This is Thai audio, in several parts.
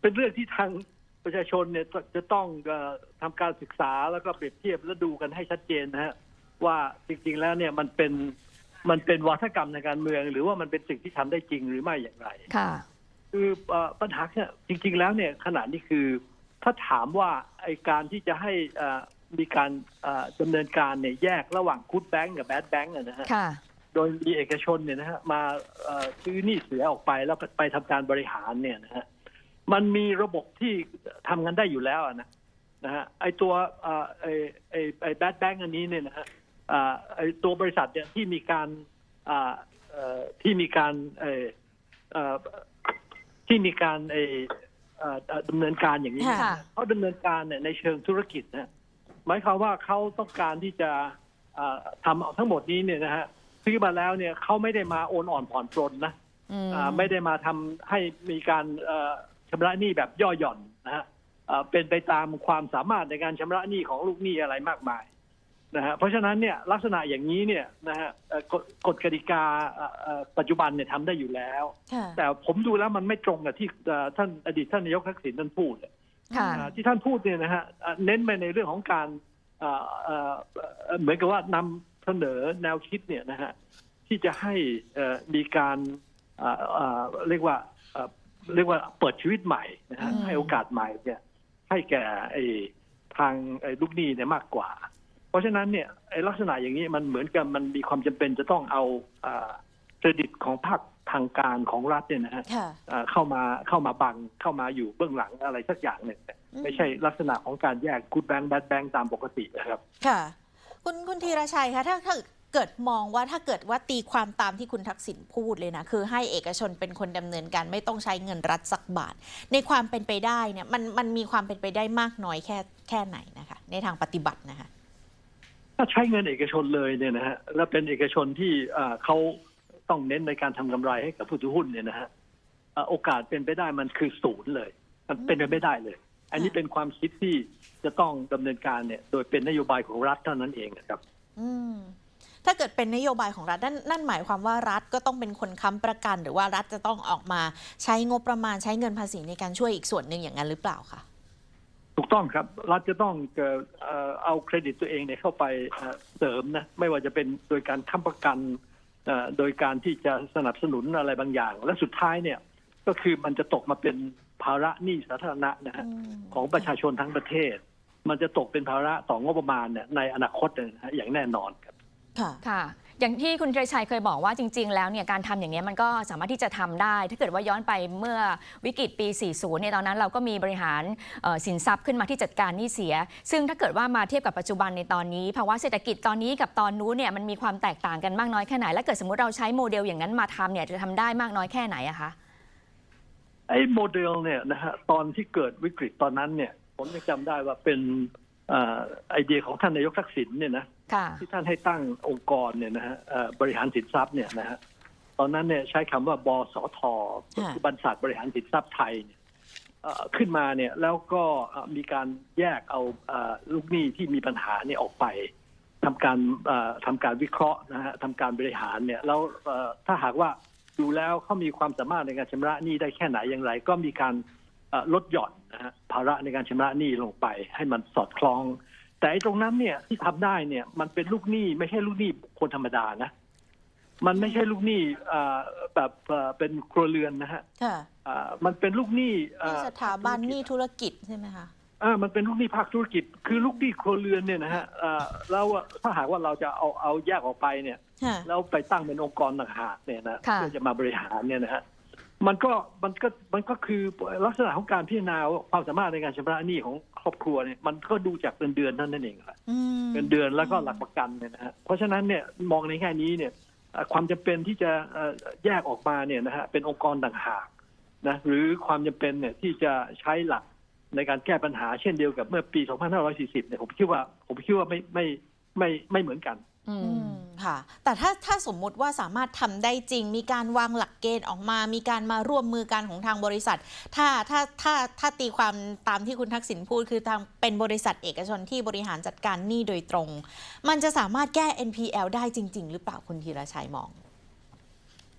เป็นเรื่องที่ทางประชาชนเนี่ยจะต้องเอ่อทำการศึกษาแล้วก็เปรียบเทียบและดูกันให้ชัดเจนนะฮะว่าจริงๆแล้วเนี่ยมันเป็นมันเป็นวัฒกรรมในการเมือง หรือว่ามันเป็นสิ่งที่ทำได้จริงหรือไม่อย่างไรค่ะคือเอ่อปัญหาเนี่ยจริง ๆ แล้วเนี่ยขณะนี้คือ ถ้าถามว่าไอการที่จะให้เอ่อมีการเอ่อดำเนินการเนี่ยแยกระหว่างกูดแบงก์กับแบดแบงก์นะฮะค่ะโดยมีเอกชนเนี่ยนะฮะมาเอ่อซื้อหนี้เสียออกไปแล้วไปทำการบริหารเนี่ยนะฮะ มันมีระบบที่ทำกันได้อยู่แล้วอะนะนะฮะไอตัวเอ่อไอไอไอแบดแบงก์อันนี้เนี่ยนะฮะอ่าไอตัวบริษัทเนี่ยที่มีการอ่าเอ่อที่มีการเอ่อเอ่อที่มีการไอเอ่อเอ่อดำเนินการอย่างนี้ค่ะเขาดำเนินการเนี่ยในเชิงธุรกิจนะหมายความว่าเขาต้องการที่จะอ่าทำเอาทั้งหมดนี้เนี่ยนะฮะซื้อมาแล้วเนี่ยเขาไม่ได้มาโอนอ่อนผ่อนปรนนะอืมอ่าไม่ได้มาทำให้มีการเอ่อ ชำระหนี้แบบย่อหย่อนนะฮะอ่าเป็นไปตามความสามารถในการชำระหนี้ของลูกหนี้อะไรมากมายนะฮะเพราะฉะนั้นเนี่ยลักษณะอย่างนี้เนี่ยนะฮะเอ่อกฎกฎกติกาเอ่อเอ่อปัจจุบันเนี่ยทำได้อยู่แล้วค่ะแต่ผมดูแล้วมันไม่ตรงกับที่เอ่อท่านอดีตท่านนายกทักษิณท่านพูดค่ะอ่าที่ท่านพูดเนี่ยนะฮะอ่าเน้นไปในเรื่องของการอ่าอ่าเอ่อเหมือนกับว่านำเสนอแนวคิดเนี่ยนะฮะที่จะให้เอ่อมีการอ่าอ่าเรียกว่าอ่า เรียกว่าเปิดชีวิตใหม่นะฮะอืมให้โอกาสใหม่เนี่ย ให้แก่ไอ้ทางไอ้ลูกหนี้เนี่ยมากกว่า เพราะฉะนั้นเนี่ยไอ้ลักษณะอย่างนี้มันเหมือนกับมันมีความจำเป็นจะต้องเอาอ่าเครดิตของภาคทางการของรัฐเนี่ยนะฮะค่ะอ่าเข้ามาเข้ามาบังเข้ามาอยู่เบื้องหลังอะไรสักอย่างหนึ่งเนี่ยอืมไม่ใช่ลักษณะของการแยกกูดแบงค์แบดแบงค์ตามปกตินะครับ ค่ะ คุณคุณธีรชัยคะถ้าถ้า เกิดมองว่าถ้าเกิดว่าตีความตามที่คุณทักษิณพูดเลยนะ คือให้เอกชนเป็นคนดำเนินการไม่ต้องใช้เงินรัฐสักบาท ในความเป็นไปได้เนี่ยมันมันมีความเป็นไปได้มากน้อยแค่แค่ไหนนะคะ ในทางปฏิบัตินะคะ ถ้าใช้เงินเอกชนเลยเนี่ยนะฮะแล้วเป็นเอกชนที่อ่าเขาต้องเน้นในการทำกำไรให้กับผู้ถือหุ้นเนี่ยนะฮะอ่าโอกาสเป็นไปได้มันคือศูนย์เลย มันเป็นไปไม่ได้เลย อันนี้เป็นความคิดที่จะต้องดำเนินการเนี่ย โดยเป็นนโยบายของรัฐเท่านั้นเองนะครับ อืม ถ้าเกิดเป็นนโยบายของรัฐนั่นนั่นหมายความว่ารัฐก็ต้องเป็นคนค้ำประกัน หรือว่ารัฐจะต้องออกมาใช้งบประมาณใช้เงินภาษีในการช่วยอีกส่วนหนึ่งอย่างนั้นหรือเปล่าคะถูกต้องครับรัฐจะต้องเอ่อเอ่อเอาเครดิตตัวเองเนี่ยเข้าไปเอ่อเสริมนะไม่ว่าจะเป็นโดยการค้ำประกันเอ่อโดยการที่จะสนับสนุนอะไรบางอย่าง และสุดท้ายเนี่ยก็คือมันจะตกมาเป็นภาระหนี้สาธารณะนะฮะอืมของประชาชนทั้งประเทศ มันจะตกเป็นภาระต่องบประมาณเนี่ยในอนาคตเนี่ยนะฮะอย่างแน่นอนครับ ค่ะค่ะ อย่างที่คุณธีรชัยเคยบอกว่าจริง ๆ แล้วเนี่ยการทำอย่างนี้ยมันก็สามารถที่จะทำได้ ถ้าเกิดว่าย้อนไปเมื่อวิกฤตปี 40 เนี่ยตอนนั้นเราก็มีบริหารเอ่อสินทรัพย์ขึ้นมาที่จัดการหนี้เสีย ซึ่งถ้าเกิดว่ามาเทียบกับปัจจุบันในตอนนี้ภาวะเศรษฐกิจตอนนี้กับตอนนู้นเนี่ยมันมีความแตกต่างกันมากน้อยแค่ไหน และเกิดสมมติเราใช้โมเดลอย่างนั้นมาทำเนี่ยจะทำได้มากน้อยแค่ไหนอะคะไอ้โมเดลเนี่ยนะฮะตอนที่เกิดวิกฤตตอนนั้นเนี่ยผมยังจำได้ว่าเป็นเอ่อ ไอเดียของท่านนายกทักษิณเนี่ยนะค่ะที่ท่านให้ตั้งองค์กรเนี่ยนะฮะเอ่อบริหารสินทรัพย์เนี่ยนะฮะตอนนั้นเนี่ยใช้คำว่าบสทค่ะคือบรรษัทบริหารสินทรัพย์ไทยเนี่ยเอ่อขึ้นมาเนี่ยแล้วก็เอ่อมีการแยกเอาเอ่อลูกหนี้ที่มีปัญหาเนี่ยออกไปทำการเอ่อทำการวิเคราะห์นะฮะทำการบริหารเนี่ยแล้วเอ่อถ้าหากว่าดูแล้วเขามีความสามารถในการชำระหนี้ได้แค่ไหนอย่างไร ก็มีการเอ่อ ลดหย่อนนะฮะภาระในการชำระหนี้ลงไป ให้มันสอดคล้อง แต่ไอ้ตรงนั้นเนี่ยที่ทำได้เนี่ยมันเป็นลูกหนี้ไม่ใช่ลูกหนี้คนธรรมดานะ มันไม่ใช่ลูกหนี้อ่าแบบเอ่อเป็นครัวเรือนนะฮะค่ะอ่ามันเป็นลูกหนี้อ่นี่สถาบันหนี่ธุรกิจใช่ไหมคะอ่ามันเป็นลูกหนี้ภาคธุรกิจ คือลูกหนี้ครัวเรือนเนี่ยนะฮะอ่าแล้วถ้าหากว่าเราจะเอาเอาแยกออกไปเนี่ยค่ะแล้วไปตั้งเป็นองค์กรต่างหากเนี่ยนะค่ะเพื่อจะมาบริหารเนี่ยนะฮะ มันก็มันก็มันก็คือลักษณะของการพิจารณาว่าความสามารถในการชำระหนี้ของครอบครัวเนี่ยมันก็ดูจากเงินเดือนเท่านั้นเองแหละอืมเงินเดือนแล้วก็หลักประกันเนี่ยนะฮะเพราะฉะนั้นเนี่ยมองในแง่นี้เนี่ยเอ่อความจำเป็นที่จะเอ่อแยกออกมาเนี่ยนะฮะเป็นองค์กรต่างหากนะหรือความจำเป็นเนี่ยที่จะใช้หลักในการแก้ปัญหาเช่นเดียวกับเมื่อปี 2540 เนี่ยผมคิดว่าผมคิดว่าไม่ไม่ไม่ไม่เหมือนกันอือืมม ค่ะ แต่ถ้าถ้าสมมุติว่าสามารถทำได้จริง มีการวางหลักเกณฑ์ออกมา มีการมาร่วมมือกันของทางบริษัท ถ้าถ้าถ้าถ้าตีความตามที่คุณทักษิณพูด คือทางเป็นบริษัทเอกชนที่บริหารจัดการหนี้โดยตรง มันจะสามารถแก้ NPL ได้จริง ๆ หรือเปล่าคุณธีรชัยมอง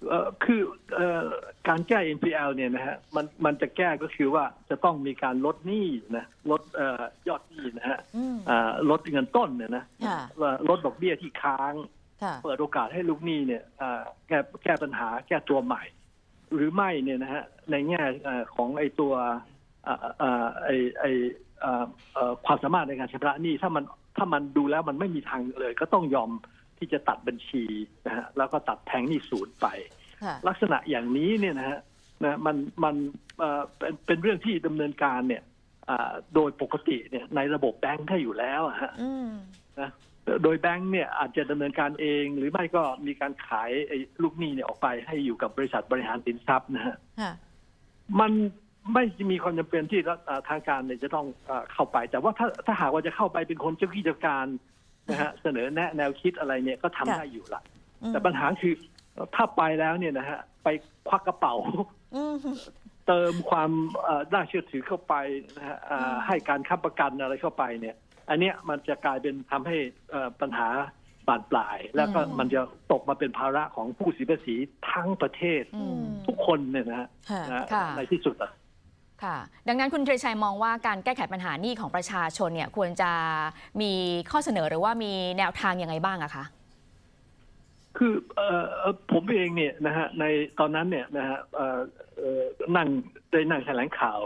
เอ่อคือเอ่อการแก้ NPL เนี่ยนะฮะมันมันจะแก้ก็คือว่าจะต้องมีการลดหนี้นะลดเอ่อยอดหนี้นะฮะอืมอ่าลดเงินต้นเนี่ยนะค่ะว่าลดดอกเบี้ยที่ค้างค่ะ เปิดโอกาสให้ลูกหนี้เนี่ยอ่าแก้แก้ปัญหาแก้ตัวใหม่ หรือไม่เนี่ยนะฮะในแง่เอ่อของไอ้ตัวอ่าอ่าไอ้ไอ้อ่าเอ่อความสามารถในการชำระหนี้ถ้ามันถ้ามันดูแล้วมันไม่มีทางเลย ก็ต้องยอมที่จะตัดบัญชีนะฮะแล้วก็ตัดแทงหนี้ศูนย์ไปค่ะลักษณะอย่างนี้เนี่ยนะฮะนะมันมันเอ่อเป็นเป็นเรื่องที่ดำเนินการเนี่ยอ่าโดยปกติเนี่ยในระบบแบงค์ถ้าอยู่แล้วอะฮะอืมนะ โดยแบงค์เนี่ยอาจจะดำเนินการเอง หรือไม่ก็มีการขายไอ้ลูกหนี้เนี่ยออกไปให้อยู่กับบริษัทบริหารสินทรัพย์นะฮะค่ะมันไม่มีความจำเป็นที่รัฐอ่าทางการเนี่ยจะต้องอ่าเข้าไป แต่ว่าถ้าถ้าหากว่าจะเข้าไปเป็นคนเจ้าขี้เจ้าการนะฮะเสนอแนะแนวคิดอะไรเนี่ยก็ทำค่ะได้อยู่ละอืมแต่ปัญหาคือถ้าไปแล้วเนี่ยนะฮะไปควักกระเป๋าอืมเติมความเอ่อน่าเชื่อถือเข้าไปนะฮะอ่าอืมให้การค้ำประกันอะไรเข้าไปเนี่ย อันเนี้ยมันจะกลายเป็นทำให้เอ่อปัญหาบานปลาย แล้วก็มันจะตกมาเป็นภาระของผู้เสียภาษีทั้งประเทศอืมทุกคนเนี่ยนะฮะค่ะนะค่ะในที่สุดอะค่ะ ดังนั้นคุณเทรชัยมองว่าการแก้ไขปัญหาหนี้ของประชาชนเนี่ยควรจะมีข้อเสนอหรือว่ามีแนวทางยังไงบ้างอะคะคือเอ่อเอ่อผมเองเนี่ยนะฮะในตอนนั้นเนี่ยนะฮะเอ่อเอ่อนั่งได้นั่งแถลงข่าว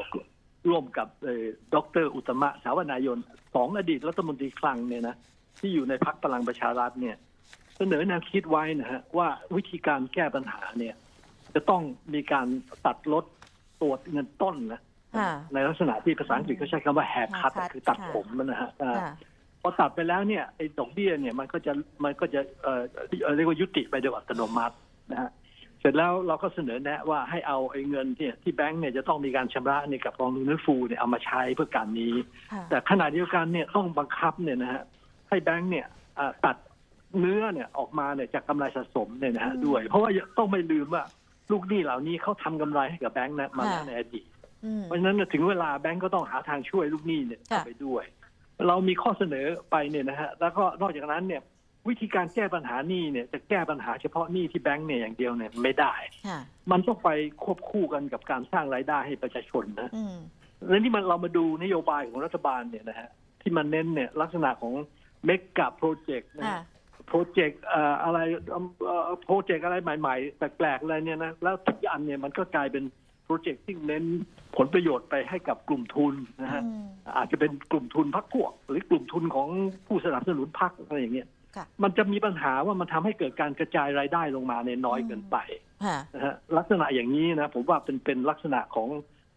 ร่วมกับเอ่อดรอุตตมะสาวนายนสองอดีตรัฐมนตรีคลังเนี่ยนะที่อยู่ในพักพลังประชารัฐเนี่ย เสนอแนวคิดไว้นะฮะว่าวิธีการแก้ปัญหาเนี่ย จะต้องมีการตัดลดตัวเงินต้นนะค่ะในลักษณะที่ภาษาอังกฤษเขาใช้คำว่าแฮร์คัต haircut คือตัดค่ะผมนะฮะอ่าค่ะพอตัดไปแล้วเนี่ยไอ้ดอกเบี้ยเนี่ยมันก็จะมันก็จะเอ่อเอ่อเรียกว่ายุติไปโดยอัตโนมัตินะฮะ เสร็จแล้วเราก็เสนอแนะว่าให้เอาไอ้เงินที่ที่แบงก์เนี่ยจะต้องมีการชำระเนี่ยกับกองทุนเงินฟูเนี่ยเอามาใช้เพื่อการนี้ค่ะแต่ขณะเดียวกันเนี่ยต้องบังคับเนี่ยนะฮะให้แบงก์เนี่ยอ่าตัดเนื้อเนี่ยออกมาเนี่ยจากกำไรสะสมเนี่ยนะฮะอืมด้วย เพราะว่าต้องไม่ลืมว่าลูกหนี้เหล่านี้เขาทำกำไรให้กับแบงก์นะมาแล้วค่ะในอดีตอืมเพราะฉะนั้นน่ะถึงเวลาแบงก์ก็ต้องหาทางช่วยลูกหนี้เนี่ยเข้าค่ะไปด้วย เรามีข้อเสนอไปเนี่ยนะฮะแล้วก็นอกจากนั้นเนี่ย วิธีการแก้ปัญหาหนี้เนี่ยจะแก้ปัญหาเฉพาะหนี้ที่แบงก์เนี่ยอย่างเดียวเนี่ยไม่ได้ ค่ะมันต้องไปควบคู่กันกับการสร้างรายได้ให้ประชาชนนะอืมแล้วนี่มันเรามาดูนโยบายของรัฐบาลเนี่ยนะฮะที่มันเน้นเนี่ยลักษณะของเมกะโปรเจกต์นะค่ะฮะโปรเจกต์อะไรโปรเจกต์อะไรใหม่ ๆ แปลกๆอะไรเนี่ยนะแล้วทุกอันเนี่ยมันก็กลายเป็นโปรเจกต์ที่เน้นผลประโยชน์ไปให้กับกลุ่มทุนนะฮะ อืมอาจจะเป็นกลุ่มทุนพักพวก หรือกลุ่มทุนของผู้สนับสนุนพักอะไรอย่างเงี้ยค่ะ มันจะมีปัญหาว่ามันทำให้เกิดการกระจายรายได้ลงมาในยน้อยเกินไปค่ะนะฮะลักษณะอย่างนี้นะผมว่าเป็นเป็นลักษณะของ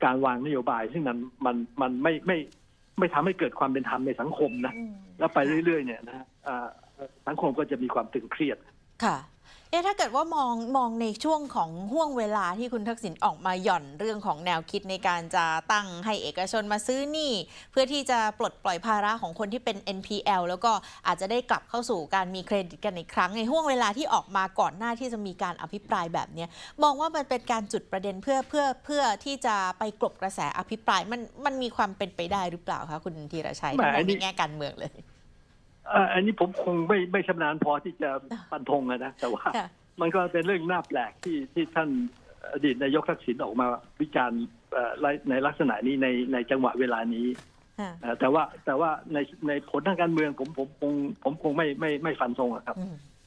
การวางนโยบาย ซึ่งมันมันมันไม่ไม่ไม่ทำให้เกิดความเป็นธรรมในสังคมนะอืมแล้วไปเรื่อยๆเนี่ยนะฮะอ่าสังคมก็จะมีความตึงเครียดค่ะ เอ๊ะถ้าเกิดว่ามองมองในช่วงของห่วงเวลาที่คุณทักษิณออกมาหย่อนเรื่องของแนวคิดในการจะตั้งให้เอกชนมาซื้อหนี้เพื่อที่จะปลดปล่อยภาระของคนที่เป็น NPL แล้วก็อาจจะได้กลับเข้าสู่การมีเครดิตกันอีกครั้ง ในห่วงเวลาที่ออกมาก่อนหน้าที่จะมีการอภิปรายแบบเนี้ยมองว่ามันเป็นการจุดประเด็นเพื่อเพื่อเพื่อที่จะไปกลบกระแสอภิปรายมันมันมีความเป็นไปได้หรือเปล่าคะคุณธีรชัยแหมถ้ามองอันนี้ในแง่การเมืองเลย อ่าอันนี้ผมคงไม่ไม่ชำนาญพอที่จะฟันธงอะนะแต่ว่าค่ะมันก็เป็นเรื่องน่าแปลกที่ที่ท่านอดีตนายกทักษิณออกมาวิจารณ์เอ่อในลักษณะนี้ในในจังหวะเวลานี้ค่ะเอ่อแต่ว่าแต่ว่าในในผลทางการเมืองผมผมคงผมคงไม่ไม่ไม่ฟันธงอะครับอืม